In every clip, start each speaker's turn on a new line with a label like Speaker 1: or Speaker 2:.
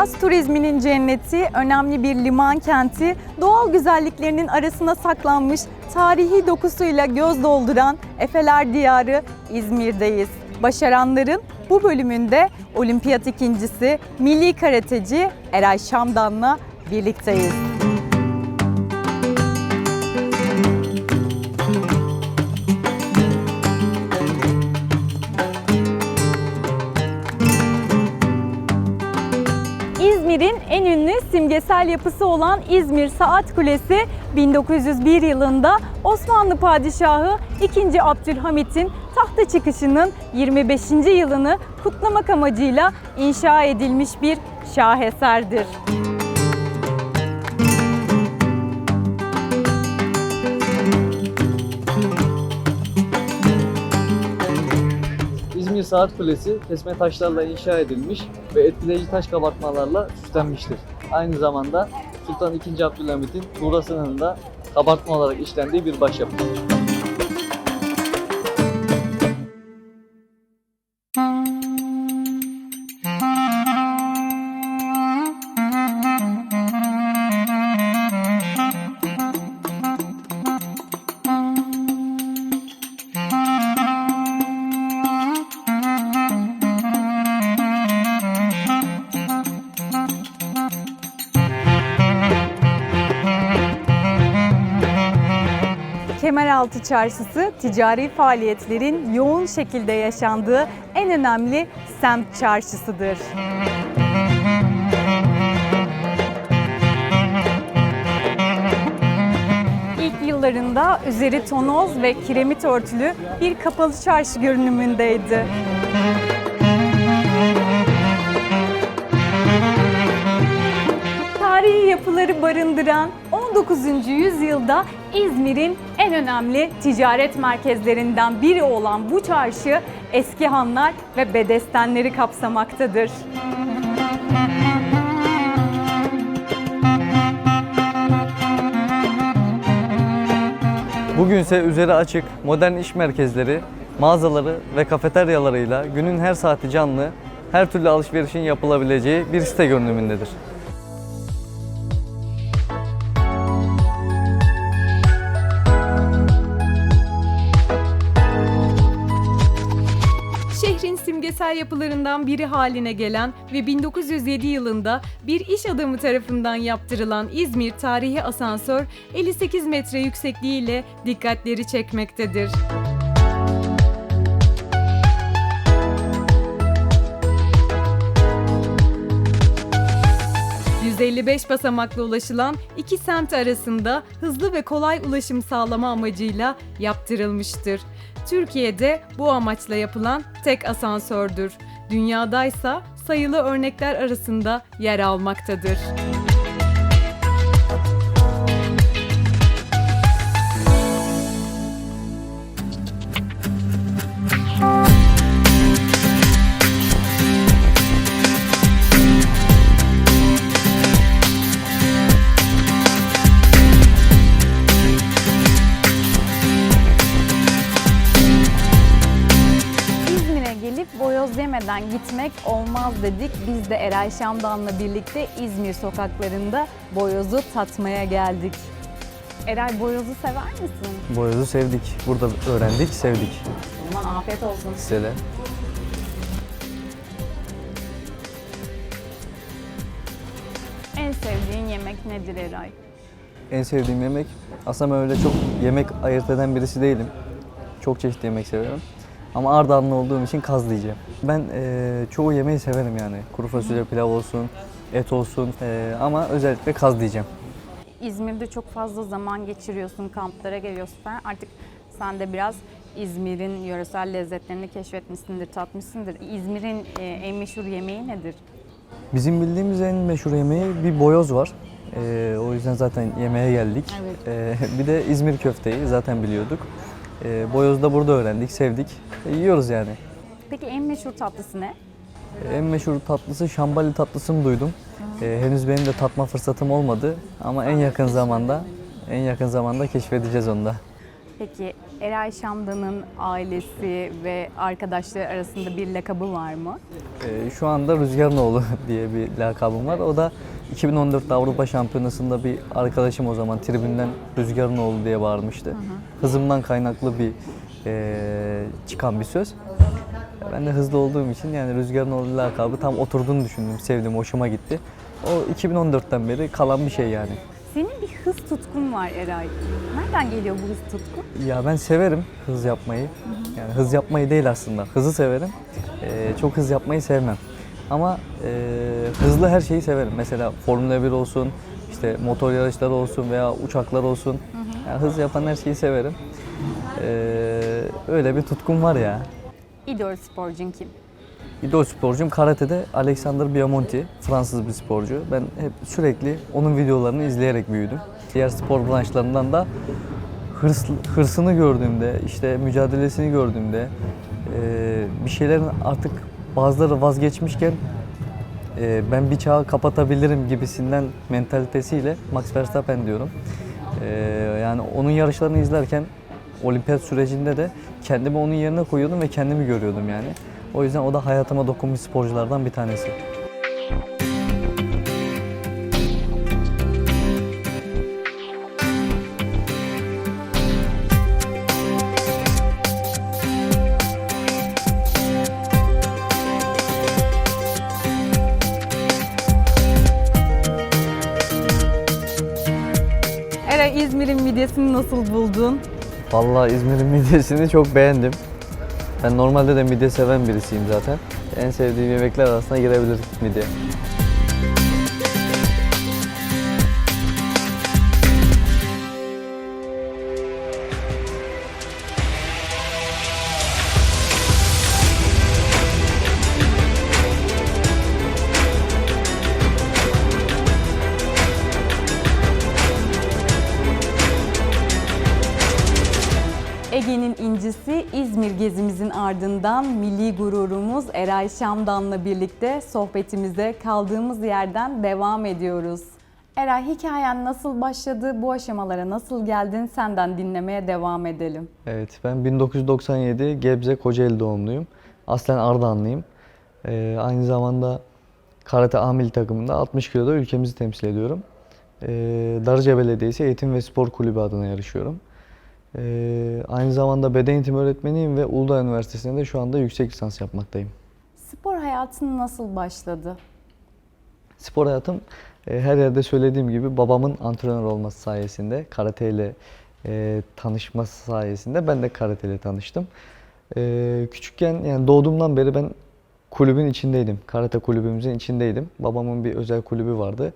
Speaker 1: Yaz turizminin cenneti, önemli bir liman kenti, doğal güzelliklerinin arasına saklanmış tarihi dokusuyla göz dolduran Efeler Diyarı İzmir'deyiz. Başaranların bu bölümünde olimpiyat ikincisi, milli karateci Eray Şamdan'la birlikteyiz. Ünlü simgesel yapısı olan İzmir Saat Kulesi 1901 yılında Osmanlı Padişahı 2. Abdülhamit'in tahta çıkışının 25. yılını kutlamak amacıyla inşa edilmiş bir şaheserdir.
Speaker 2: İzmir Saat Kulesi kesme taşlarla inşa edilmiş ve etkileyici taş kabartmalarla süslenmiştir. Aynı zamanda Sultan II. Abdülhamit'in burasının da kabartma olarak işlendiği bir başyapıt.
Speaker 1: Kemeraltı Çarşısı ticari faaliyetlerin yoğun şekilde yaşandığı en önemli semt çarşısıdır. İlk yıllarında üzeri tonoz ve kiremit örtülü bir kapalı çarşı görünümündeydi. Tarihi yapıları barındıran 19. yüzyılda İzmir'in en önemli ticaret merkezlerinden biri olan bu çarşı eski hanlar ve bedestenleri kapsamaktadır.
Speaker 2: Bugünse üzeri açık, modern iş merkezleri, mağazaları ve kafeteryalarıyla günün her saati canlı, her türlü alışverişin yapılabileceği bir site görünümündedir.
Speaker 1: Simgesel yapılarından biri haline gelen ve 1907 yılında bir iş adamı tarafından yaptırılan İzmir Tarihi Asansör 58 metre yüksekliğiyle dikkatleri çekmektedir. ...155 basamakla ulaşılan iki semt arasında hızlı ve kolay ulaşım sağlama amacıyla yaptırılmıştır. Türkiye'de bu amaçla yapılan tek asansördür. Dünyadaysa sayılı örnekler arasında yer almaktadır. Gitmek olmaz dedik. Biz de Eray Şamdan'la birlikte İzmir sokaklarında boyozu tatmaya geldik. Eray boyozu sever misin?
Speaker 2: Boyozu sevdik. Burada öğrendik, sevdik.
Speaker 1: O zaman afiyet olsun.
Speaker 2: Size de.
Speaker 1: En sevdiğin yemek nedir Eray?
Speaker 2: En sevdiğim yemek, aslında ben öyle çok yemek ayırt eden birisi değilim. Çok çeşitli yemek seviyorum. Ama Ardahanlı olduğum için kaz diyeceğim. Ben eee, çoğu yemeği severim yani. Kuru fasulye pilav olsun, et olsun eee, ama özellikle kaz diyeceğim.
Speaker 1: İzmir'de çok fazla zaman geçiriyorsun, kamplara geliyorsun falan. Artık sen de biraz İzmir'in yöresel lezzetlerini keşfetmişsindir, tatmışsındır. İzmir'in e, en meşhur yemeği nedir?
Speaker 2: Bizim bildiğimiz en meşhur yemeği bir boyoz var. Eee, o yüzden zaten yemeğe geldik.
Speaker 1: Evet.
Speaker 2: Eee, bir de İzmir köfteyi zaten biliyorduk. Eee boyozu da burada öğrendik, sevdik. E, yiyoruz yani.
Speaker 1: Peki en meşhur tatlısı ne?
Speaker 2: En meşhur tatlısı şambali tatlısını duydum. Ee, henüz benim de tatma fırsatım olmadı ama en yakın zamanda en yakın zamanda keşfedeceğiz onu da.
Speaker 1: Peki Eray Şamdan'ın ailesi ve arkadaşları arasında bir lakabı var mı?
Speaker 2: Ee, şu anda Rüzgar'ın oğlu diye bir lakabım var. O da 2014 Avrupa Şampiyonası'nda bir arkadaşım o zaman tribünden Rüzgar'ın oğlu diye bağırmıştı. Hızımdan kaynaklı bir eee, çıkan bir söz. Ben de hızlı olduğum için yani Rüzgar'ın oğlu lakabı tam oturduğunu düşündüm, sevdim, hoşuma gitti. O 2014'ten beri kalan bir şey yani.
Speaker 1: Senin bir hız tutkun var Eray. Nereden geliyor bu hız tutkun?
Speaker 2: Ya ben severim hız yapmayı. Yani hız yapmayı değil aslında. Hızı severim. Ee, çok hız yapmayı sevmem. Ama e, hızlı her şeyi severim. Mesela Formula 1 olsun, işte motor yarışları olsun veya uçaklar olsun. Yani hız yapan her şeyi severim. Ee, öyle bir tutkum var ya.
Speaker 1: İdol sporcun kim?
Speaker 2: İdol sporcum karatede Alexander Biamonti, Fransız bir sporcu. Ben hep sürekli onun videolarını izleyerek büyüdüm. Diğer spor branşlarından da hırs, hırsını gördüğümde, işte mücadelesini gördüğümde, eee, bir şeylerin artık bazıları vazgeçmişken eee, ben bir çağı kapatabilirim gibisinden mentalitesiyle Max Verstappen diyorum. Eee, yani onun yarışlarını izlerken olimpiyat sürecinde de kendimi onun yerine koyuyordum ve kendimi görüyordum yani. O yüzden o da hayatıma dokunmuş sporculardan bir tanesi.
Speaker 1: Eray İzmir'in midyesini nasıl buldun?
Speaker 2: Vallahi İzmir'in midyesini çok beğendim. Ben normalde de midye seven birisiyim zaten. En sevdiğim yemekler arasına girebilir midye.
Speaker 1: Ardından milli gururumuz Eray Şamdan'la birlikte sohbetimize kaldığımız yerden devam ediyoruz. Eray hikayen nasıl başladı, bu aşamalara nasıl geldin senden dinlemeye devam edelim.
Speaker 2: Evet, ben 1997 Gebze Kocaeli doğumluyum. Aslen Ardahanlıyım. Ee, aynı zamanda karate A milli takımında 60 kiloda ülkemizi temsil ediyorum. Ee, Darıca Belediyesi Eğitim ve Spor Kulübü adına yarışıyorum. Ee, aynı zamanda beden eğitimi öğretmeniyim ve Uludağ Üniversitesi'nde de şu anda yüksek lisans yapmaktayım.
Speaker 1: Spor hayatın nasıl başladı?
Speaker 2: Spor hayatım e, her yerde söylediğim gibi babamın antrenör olması sayesinde, karate ile e, tanışması sayesinde ben de karate ile tanıştım. E, küçükken yani doğduğumdan beri ben kulübün içindeydim. Karate kulübümüzün içindeydim. Babamın bir özel kulübü vardı.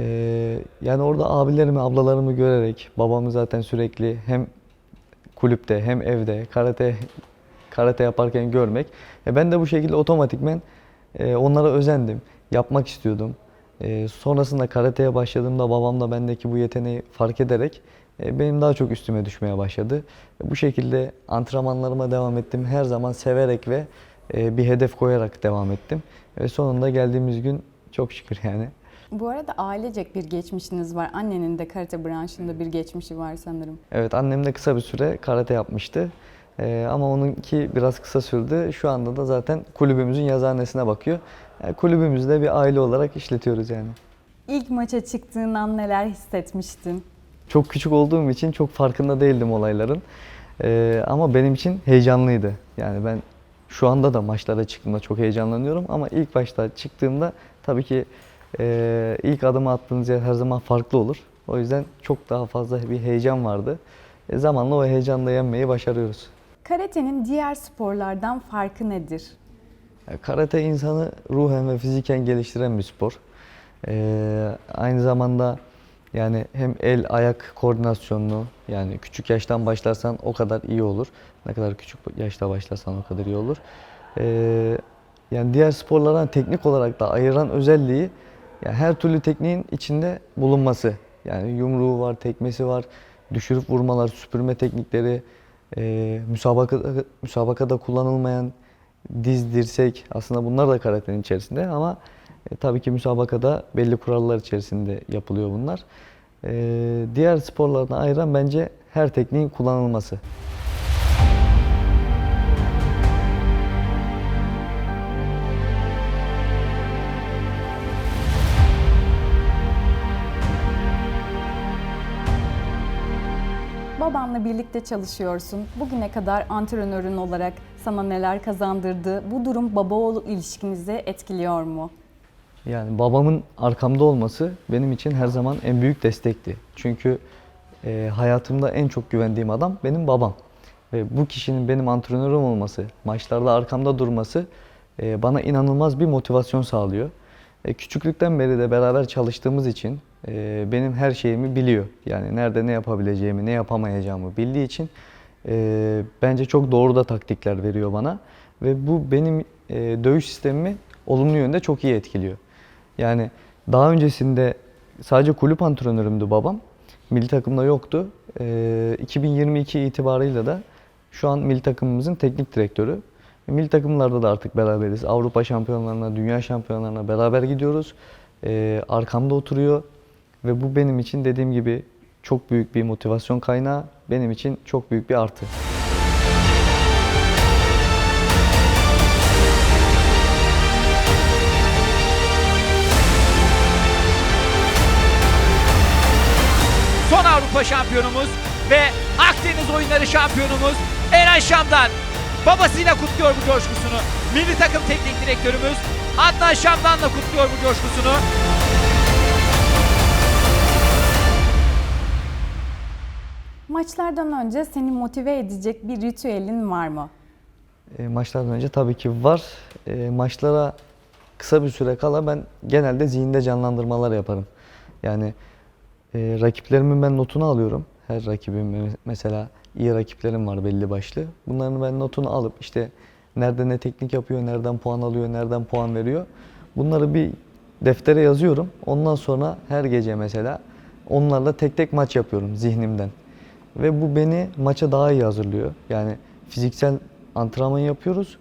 Speaker 2: E, yani orada abilerimi, ablalarımı görerek babamı zaten sürekli hem kulüpte hem evde karate karate yaparken görmek. E, ben de bu şekilde otomatikmen e, onlara özendim. Yapmak istiyordum. E, sonrasında karateye başladığımda babam da bendeki bu yeteneği fark ederek e, benim daha çok üstüme düşmeye başladı. E, bu şekilde antrenmanlarıma devam ettim. Her zaman severek ve e, bir hedef koyarak devam ettim. Ve sonunda geldiğimiz gün çok şükür yani.
Speaker 1: Bu arada ailecek bir geçmişiniz var. Annenin de karate branşında bir geçmişi var sanırım.
Speaker 2: Evet annem de kısa bir süre karate yapmıştı. Ee, ama onunki biraz kısa sürdü. Şu anda da zaten kulübümüzün yazıhanesine bakıyor. Yani kulübümüzde bir aile olarak işletiyoruz yani.
Speaker 1: İlk maça çıktığın an neler hissetmiştin?
Speaker 2: Çok küçük olduğum için çok farkında değildim olayların. Ee, ama benim için heyecanlıydı. Yani ben şu anda da maçlara çıktığımda çok heyecanlanıyorum. Ama ilk başta çıktığımda tabii ki e, ilk adımı attığınız yer her zaman farklı olur. O yüzden çok daha fazla bir heyecan vardı. E, zamanla o heyecanla yenmeyi başarıyoruz.
Speaker 1: Karatenin diğer sporlardan farkı nedir?
Speaker 2: Ya, Karate insanı ruhen ve fiziken geliştiren bir spor. Ee, aynı zamanda yani hem el ayak koordinasyonunu yani küçük yaştan başlarsan o kadar iyi olur. Ne kadar küçük yaşta başlarsan o kadar iyi olur. Ee, yani diğer sporlardan teknik olarak da ayıran özelliği yani her türlü tekniğin içinde bulunması. Yani yumruğu var, tekmesi var, düşürüp vurmalar, süpürme teknikleri, e, müsabakada, müsabakada kullanılmayan diz, dirsek aslında bunlar da karatenin içerisinde ama e, tabii ki müsabakada belli kurallar içerisinde yapılıyor bunlar. E, diğer sporlardan ayıran bence her tekniğin kullanılması.
Speaker 1: Babanla birlikte çalışıyorsun. Bugüne kadar antrenörün olarak sana neler kazandırdı? Bu durum baba oğul ilişkinizi etkiliyor mu?
Speaker 2: Yani babamın arkamda olması benim için her zaman en büyük destekti. Çünkü e, hayatımda en çok güvendiğim adam benim babam. Ve bu kişinin benim antrenörüm olması, maçlarda arkamda durması e, bana inanılmaz bir motivasyon sağlıyor. E, küçüklükten beri de beraber çalıştığımız için e, benim her şeyimi biliyor. Yani nerede ne yapabileceğimi, ne yapamayacağımı bildiği için e, bence çok doğru da taktikler veriyor bana. Ve bu benim e, dövüş sistemimi olumlu yönde çok iyi etkiliyor. Yani daha öncesinde sadece kulüp antrenörümdü babam. Milli takımda yoktu. Ee, 2022 itibarıyla da şu an milli takımımızın teknik direktörü. Milli takımlarda da artık beraberiz. Avrupa şampiyonlarına, dünya şampiyonlarına beraber gidiyoruz. Ee, arkamda oturuyor ve bu benim için dediğim gibi çok büyük bir motivasyon kaynağı. Benim için çok büyük bir artı.
Speaker 3: son Avrupa şampiyonumuz ve Akdeniz oyunları şampiyonumuz Eren Şam'dan babasıyla kutluyor bu coşkusunu. Milli takım teknik direktörümüz Adnan Şam'dan'la kutluyor bu coşkusunu.
Speaker 1: Maçlardan önce seni motive edecek bir ritüelin var mı?
Speaker 2: E, maçlardan önce tabii ki var. E, maçlara kısa bir süre kala ben genelde zihinde canlandırmalar yaparım. Yani e, rakiplerimin ben notunu alıyorum. Her rakibim mesela iyi rakiplerim var belli başlı. Bunların ben notunu alıp işte nerede ne teknik yapıyor, nereden puan alıyor, nereden puan veriyor. Bunları bir deftere yazıyorum. Ondan sonra her gece mesela onlarla tek tek maç yapıyorum zihnimden. Ve bu beni maça daha iyi hazırlıyor. Yani fiziksel antrenman yapıyoruz.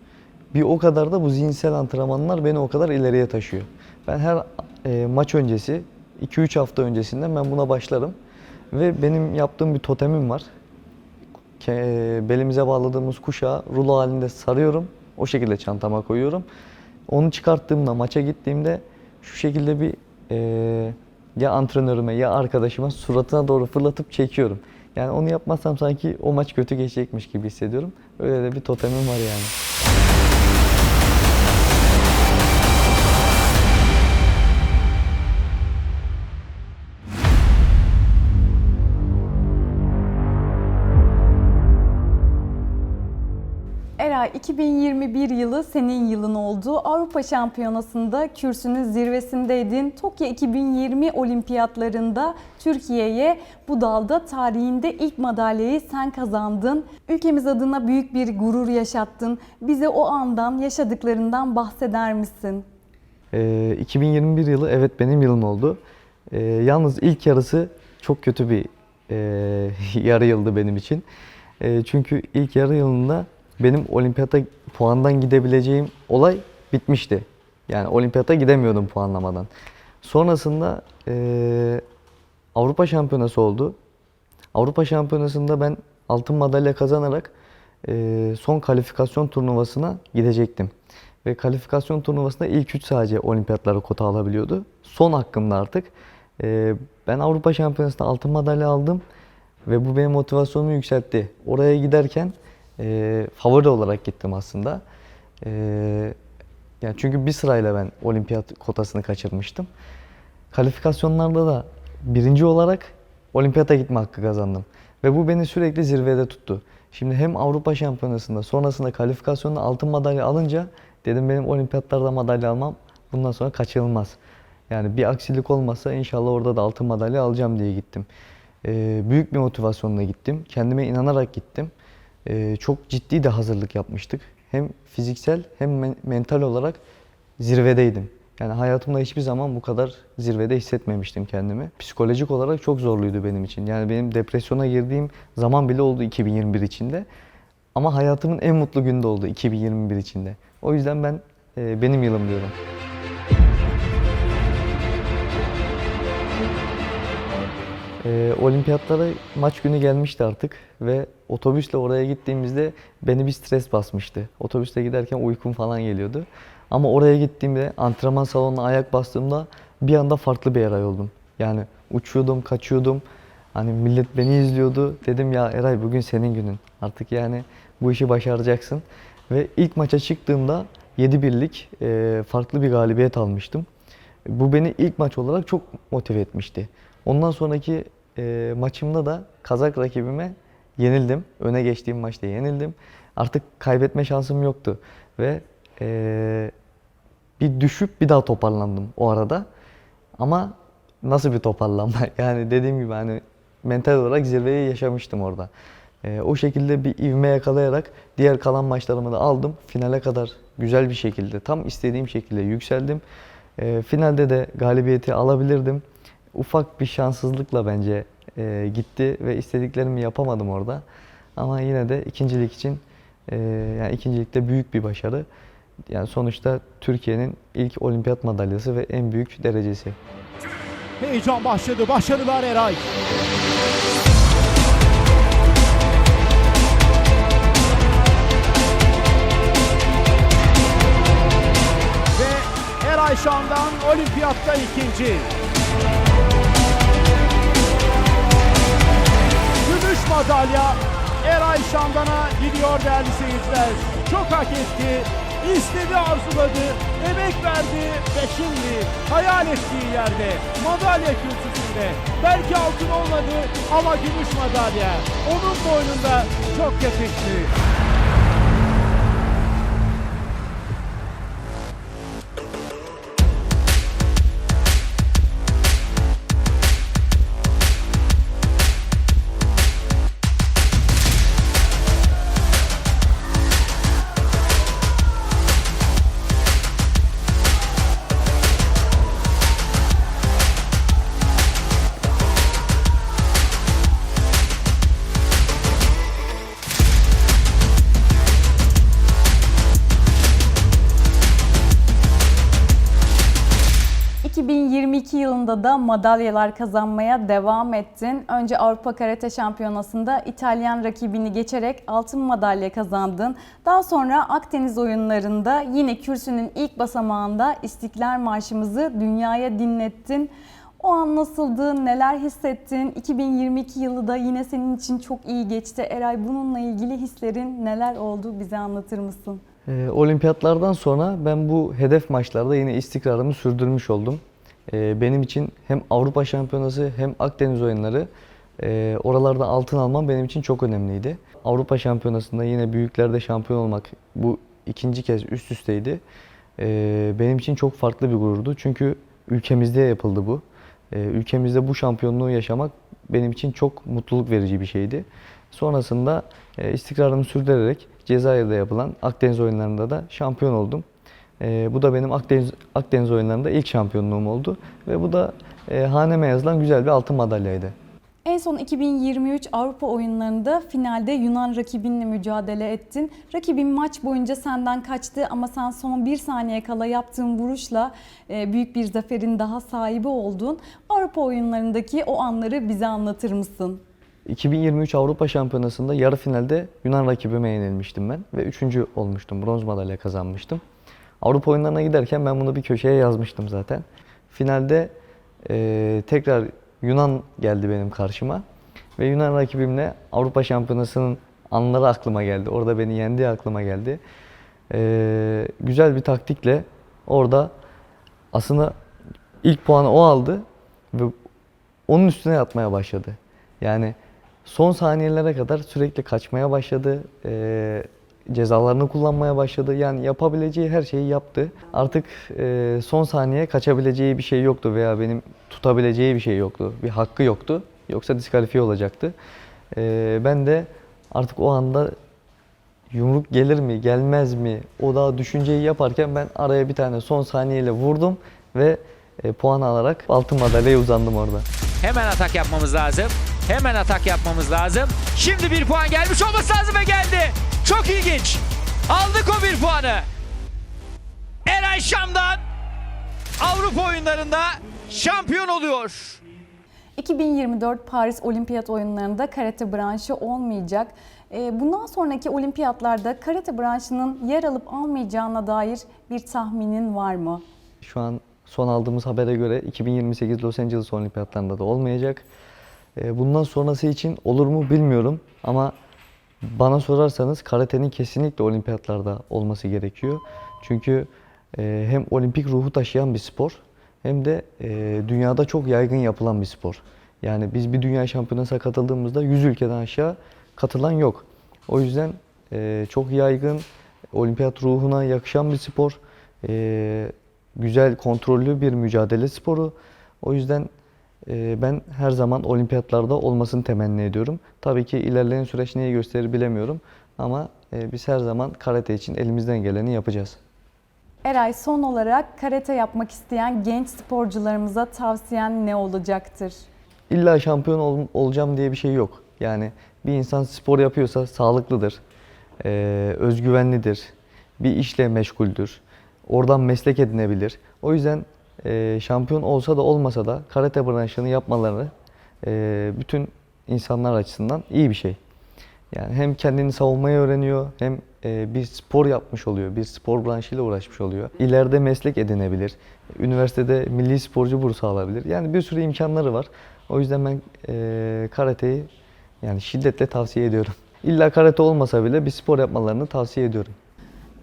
Speaker 2: Bir o kadar da bu zihinsel antrenmanlar beni o kadar ileriye taşıyor. Ben her e, maç öncesi 2-3 hafta öncesinden ben buna başlarım. Ve benim yaptığım bir totemim var. Ke- belimize bağladığımız kuşağı rulo halinde sarıyorum. O şekilde çantama koyuyorum. Onu çıkarttığımda, maça gittiğimde şu şekilde bir e, ya antrenörüme ya arkadaşıma suratına doğru fırlatıp çekiyorum. Yani onu yapmazsam sanki o maç kötü geçecekmiş gibi hissediyorum. Öyle de bir totemim var yani.
Speaker 1: 2021 yılı senin yılın oldu. Avrupa Şampiyonası'nda kürsünün zirvesindeydin. Tokyo 2020 olimpiyatlarında Türkiye'ye bu dalda tarihinde ilk madalyayı sen kazandın. Ülkemiz adına büyük bir gurur yaşattın. Bize o andan, yaşadıklarından bahseder misin?
Speaker 2: Ee, 2021 yılı evet benim yılım oldu. Ee, yalnız ilk yarısı çok kötü bir e, yarı yıldı benim için. E, çünkü ilk yarı yılında benim olimpiyata puandan gidebileceğim olay bitmişti. Yani olimpiyata gidemiyordum puanlamadan. Sonrasında e, Avrupa Şampiyonası oldu. Avrupa Şampiyonası'nda ben altın madalya kazanarak e, son kalifikasyon turnuvasına gidecektim. Ve kalifikasyon turnuvasında ilk 3 sadece olimpiyatlara kota alabiliyordu. Son hakkımda artık. E, ben Avrupa Şampiyonası'nda altın madalya aldım. Ve bu benim motivasyonumu yükseltti. Oraya giderken e, favori olarak gittim aslında. E, yani çünkü bir sırayla ben olimpiyat kotasını kaçırmıştım. Kalifikasyonlarda da birinci olarak olimpiyata gitme hakkı kazandım. Ve bu beni sürekli zirvede tuttu. Şimdi hem Avrupa Şampiyonası'nda sonrasında kalifikasyonda altın madalya alınca dedim benim olimpiyatlarda madalya almam bundan sonra kaçınılmaz. Yani bir aksilik olmazsa inşallah orada da altın madalya alacağım diye gittim. Ee, büyük bir motivasyonla gittim. Kendime inanarak gittim. Ee, çok ciddi de hazırlık yapmıştık. Hem fiziksel hem men- mental olarak zirvedeydim. Yani hayatımda hiçbir zaman bu kadar zirvede hissetmemiştim kendimi. Psikolojik olarak çok zorluydu benim için. Yani benim depresyona girdiğim zaman bile oldu 2021 içinde. Ama hayatımın en mutlu günde oldu 2021 içinde. O yüzden ben e, benim yılım diyorum. Ee, olimpiyatlara maç günü gelmişti artık ve otobüsle oraya gittiğimizde beni bir stres basmıştı. Otobüste giderken uykum falan geliyordu. Ama oraya gittiğimde antrenman salonuna ayak bastığımda bir anda farklı bir Eray oldum. Yani uçuyordum, kaçıyordum. Hani millet beni izliyordu. Dedim ya Eray bugün senin günün. Artık yani bu işi başaracaksın. Ve ilk maça çıktığımda 7-1'lik e, farklı bir galibiyet almıştım. Bu beni ilk maç olarak çok motive etmişti. Ondan sonraki e, maçımda da Kazak rakibime yenildim. Öne geçtiğim maçta yenildim. Artık kaybetme şansım yoktu. Ve e, bir düşüp bir daha toparlandım o arada. Ama nasıl bir toparlanma? Yani dediğim gibi hani mental olarak zirveyi yaşamıştım orada. E, o şekilde bir ivme yakalayarak diğer kalan maçlarımı da aldım. Finale kadar güzel bir şekilde, tam istediğim şekilde yükseldim. E, finalde de galibiyeti alabilirdim. Ufak bir şanssızlıkla bence e, gitti ve istediklerimi yapamadım orada. Ama yine de ikincilik için e, yani ikincilikte büyük bir başarı. Yani sonuçta Türkiye'nin ilk olimpiyat madalyası ve en büyük derecesi.
Speaker 4: Heyecan başladı. Başarılar Eray. Ve Eray Şan'dan olimpiyatta ikinci. Madalya Eray Şandan'a gidiyor değerli seyirciler. Çok hak etti. İstedi, arzuladı, emek verdi ve şimdi hayal ettiği yerde madalya kürsüsünde belki altın olmadı ama gümüş madalya onun boynunda çok yakıştı.
Speaker 1: Da madalyalar kazanmaya devam ettin. Önce Avrupa Karate Şampiyonası'nda İtalyan rakibini geçerek altın madalya kazandın. Daha sonra Akdeniz oyunlarında yine kürsünün ilk basamağında İstiklal Marşımızı dünyaya dinlettin. O an nasıldı, neler hissettin? 2022 yılı da yine senin için çok iyi geçti. Eray bununla ilgili hislerin neler oldu bize anlatır mısın?
Speaker 2: Ee, olimpiyatlardan sonra ben bu hedef maçlarda yine istikrarımı sürdürmüş oldum. Ee, benim için hem Avrupa Şampiyonası hem Akdeniz oyunları e, oralarda altın almam benim için çok önemliydi. Avrupa Şampiyonası'nda yine büyüklerde şampiyon olmak bu ikinci kez üst üsteydi. Ee, benim için çok farklı bir gururdu çünkü ülkemizde yapıldı bu. Ülkemizde bu şampiyonluğu yaşamak benim için çok mutluluk verici bir şeydi. Sonrasında e, istikrarımı sürdürerek Cezayir'de yapılan Akdeniz oyunlarında da şampiyon oldum. E, bu da benim Akdeniz, Akdeniz oyunlarında ilk şampiyonluğum oldu. Ve bu da e, haneme yazılan güzel bir altın madalyaydı.
Speaker 1: En son 2023 Avrupa oyunlarında finalde Yunan rakibinle mücadele ettin. Rakibin maç boyunca senden kaçtı ama sen son bir saniye kala yaptığın vuruşla e, büyük bir zaferin daha sahibi oldun. Avrupa oyunlarındaki o anları bize anlatır mısın?
Speaker 2: 2023 Avrupa Şampiyonası'nda yarı finalde Yunan rakibime yenilmiştim ben ve üçüncü olmuştum. Bronz madalya kazanmıştım. Avrupa oyunlarına giderken ben bunu bir köşeye yazmıştım zaten. Finalde e, tekrar Yunan geldi benim karşıma ve Yunan rakibimle Avrupa Şampiyonası'nın anları aklıma geldi. Orada beni yendiği aklıma geldi. E, güzel bir taktikle orada aslında ilk puanı o aldı ve onun üstüne yatmaya başladı. Yani son saniyelere kadar sürekli kaçmaya başladı. Ee, cezalarını kullanmaya başladı. Yani yapabileceği her şeyi yaptı. Artık e, son saniye kaçabileceği bir şey yoktu veya benim tutabileceği bir şey yoktu. Bir hakkı yoktu. Yoksa diskalifiye olacaktı. Ee, ben de artık o anda yumruk gelir mi, gelmez mi? O da düşünceyi yaparken ben araya bir tane son saniyeyle vurdum ve e, puan alarak altın madalyaya uzandım orada.
Speaker 3: Hemen atak yapmamız lazım. Hemen atak yapmamız lazım. Şimdi bir puan gelmiş olması lazım ve geldi. Çok ilginç. Aldık o bir puanı. Eray Şam'dan Avrupa oyunlarında şampiyon oluyor.
Speaker 1: 2024 Paris Olimpiyat Oyunları'nda karate branşı olmayacak. Ee, Bundan sonraki olimpiyatlarda karate branşının yer alıp almayacağına dair bir tahminin var mı?
Speaker 2: Şu an son aldığımız habere göre 2028 Los Angeles Olimpiyatlarında da olmayacak. Ee, Bundan sonrası için olur mu bilmiyorum ama bana sorarsanız karatenin kesinlikle olimpiyatlarda olması gerekiyor. Çünkü e, hem olimpik ruhu taşıyan bir spor hem de e, dünyada çok yaygın yapılan bir spor. Yani biz bir dünya şampiyonasına katıldığımızda 100 ülkeden aşağı katılan yok. O yüzden e, çok yaygın, olimpiyat ruhuna yakışan bir spor. E, güzel, kontrollü bir mücadele sporu. O yüzden ben her zaman olimpiyatlarda olmasını temenni ediyorum. Tabii ki ilerleyen süreç neyi gösterir bilemiyorum. Ama e, biz her zaman karate için elimizden geleni yapacağız.
Speaker 1: Eray son olarak karate yapmak isteyen genç sporcularımıza tavsiyen ne olacaktır?
Speaker 2: İlla şampiyon ol- olacağım diye bir şey yok. Yani bir insan spor yapıyorsa sağlıklıdır, e, özgüvenlidir, bir işle meşguldür, oradan meslek edinebilir. O yüzden e, şampiyon olsa da olmasa da karate branşını yapmaları e, bütün insanlar açısından iyi bir şey. Yani hem kendini savunmayı öğreniyor hem e, bir spor yapmış oluyor, bir spor branşıyla uğraşmış oluyor. İleride meslek edinebilir, üniversitede milli sporcu bursu alabilir. Yani bir sürü imkanları var. O yüzden ben e, karateyi yani şiddetle tavsiye ediyorum. İlla karate olmasa bile bir spor yapmalarını tavsiye ediyorum.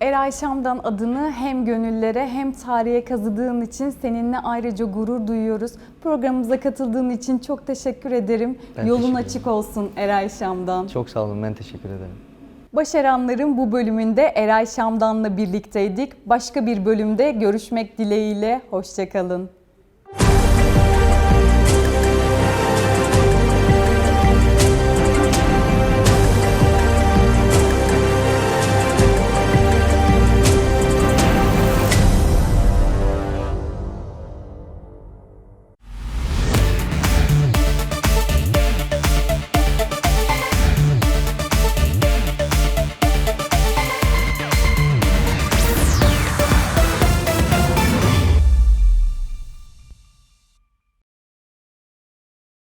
Speaker 1: Eray Şam'dan adını hem gönüllere hem tarihe kazıdığın için seninle ayrıca gurur duyuyoruz. Programımıza katıldığın için çok teşekkür ederim.
Speaker 2: Ben
Speaker 1: Yolun
Speaker 2: teşekkür
Speaker 1: açık olsun Eray Şam'dan.
Speaker 2: Çok sağ olun, ben teşekkür ederim.
Speaker 1: Başaranların bu bölümünde Eray Şam'dan'la birlikteydik. Başka bir bölümde görüşmek dileğiyle. Hoşçakalın.